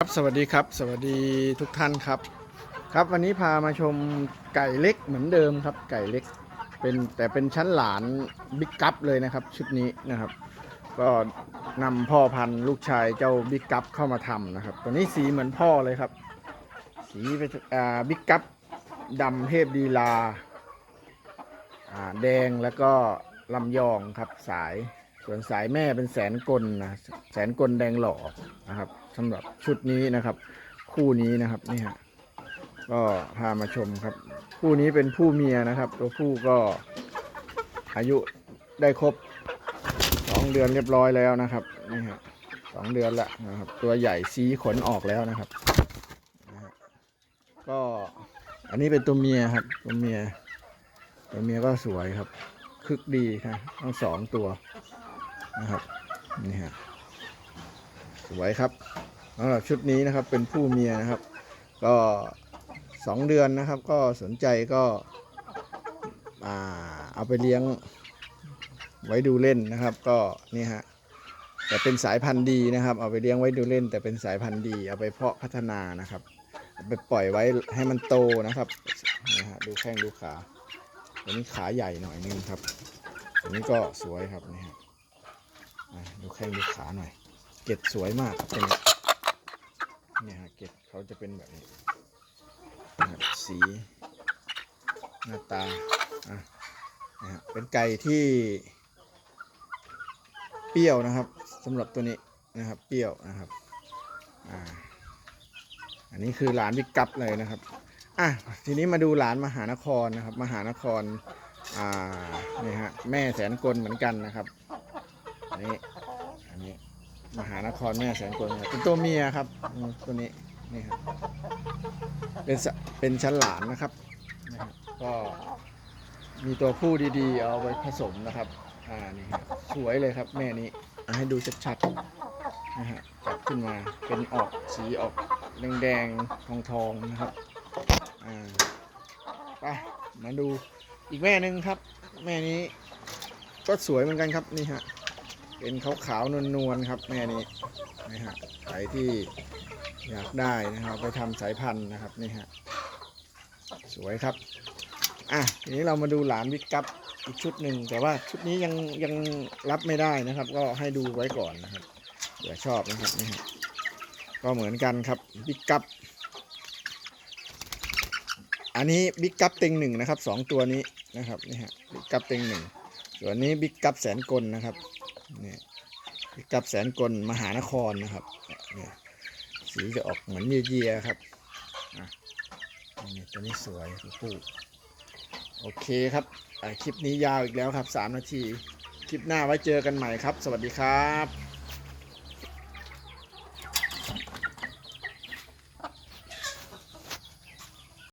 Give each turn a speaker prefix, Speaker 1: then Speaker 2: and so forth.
Speaker 1: ครับสวัสดีครับ สวัสดีทุกท่านครับ ครับวันนี้พามาชมไก่เล็กเหมือนเดิมครับ ไก่เล็กเป็นแต่เป็นชั้นหลานบิ๊กกัปเลยนะครับ ชุดนี้นะครับ ก็นำพ่อพันธุ์ลูกชายเจ้าบิ๊กกัปเข้ามาทำนะครับ ตัวนี้สีเหมือนพ่อเลยครับ สีเป็นอ่าบิ๊กกัปดำเทพดีลาอ่าแดงแล้วก็ลำยองครับสาย ส่วนสายแม่เป็นแสนกลนะแสนกลแดงหล่อนะครับสำหรับชุดนี้นะครับ คู่นี้นะครับนี่ฮะก็พามาชมครับ คู่นี้เป็นผู้เมียนะครับ ตัวผู้ก็อายุได้ครบสองเดือนเรียบร้อยแล้วนะครับนี่ฮะสองเดือนละนะครับ ตัวใหญ่สีขนออกแล้วนะครับนะก็อันนี้เป็นตัวเมียครับตัวเมียตัวเมียก็สวยครับคึกดีครับทั้งสองตัว นะครับนี่ฮะสวยครับสำหรับชุดนี้นะครับเป็นผู้เมียนะครับ ก็สองเดือนนะครับก็สนใจก็อ่าเอาไปเลี้ยงไว้ดูเล่นนะครับ ก็นี่ฮะแต่เป็นสายพันธุ์ดีนะครับ เอาไปเลี้ยงไว้ดูเล่น แต่เป็นสายพันธุ์ดี เอาไปเพาะพัฒนานะครับเอาไปปล่อยไว้ให้มันโตนะครับนี่ฮะดูแข้งดูขาตัวนี้ขาใหญ่หน่อยนึงครับตัวนี้ก็สวยครับนี่ฮะ ดูแข้งดูขาหน่อย เกล็ดสวยมากครับตัวนี้เนี่ยฮะเกล็ดเขาจะเป็นแบบนี้สี หน้าตาอะนะฮะเป็นไก่ที่ เปรี้ยวนะครับสำหรับตัวนี้นะครับเปรี้ยวนะครับอ่าอันนี้คือหลานวิกกัปเลยนะครับอะทีนี้มาดูหลานมหานครนะครับ มหานครอ่านี่ฮะแม่แสนกลเหมือนกันนะครับ นนี้อันนี้มหานครแม่แสนกลเป็นตัวเมียครับตัวนี้นี่ครับเป็นสเป็นชั้นหลานนะครับนะครับ ก็มีตัวผู้ดีๆ เอาไปผสมนะครับ อ่านี่ครับสวยเลยครับแม่นี้เอาให้ดูชัดๆนะฮะจับขึ้นมาเป็นออกสีออกแดงๆทองๆนะครับอ่าไปมาดูอีกแม่หนึ่งครับ แม่นี้ก็สวยเหมือนกันครับนี่ฮะ เป็นขาวขาวๆนวลๆครับแม่นี้นะฮะใครที่อยากได้นะครับ ไปทำสายพันธุ์นะครับนี่ฮะสวยครับอะทีนี้เรามาดูหลานวิกกัปอีกชุดหนึ่งแต่ว่าชุดนี้ยังยังรับไม่ได้นะครับ ก็ให้ดูไว้ก่อนนะครับเดี๋ยวชอบนะครับนี่ฮะก็เหมือนกันครับวิกกัปอันนี้บิ๊กกัปเต็งหนึ่งนะครับสองตัวนี้นะครับนี่ฮะบิ๊กกัปเต็งหนึ่งส่วนนี้บิ๊กกัปแสนกลนะครับ นี่กับแสนกลมหานครนะครับนี่สีจะออกเหมือนเยียๆครับอะนี่ตัวนี้สวยปูโอเคครับคลิปนี้ยาวอีกแล้วครับ 3 นาที คลิปหน้าไว้เจอกันใหม่ครับ สวัสดีครับ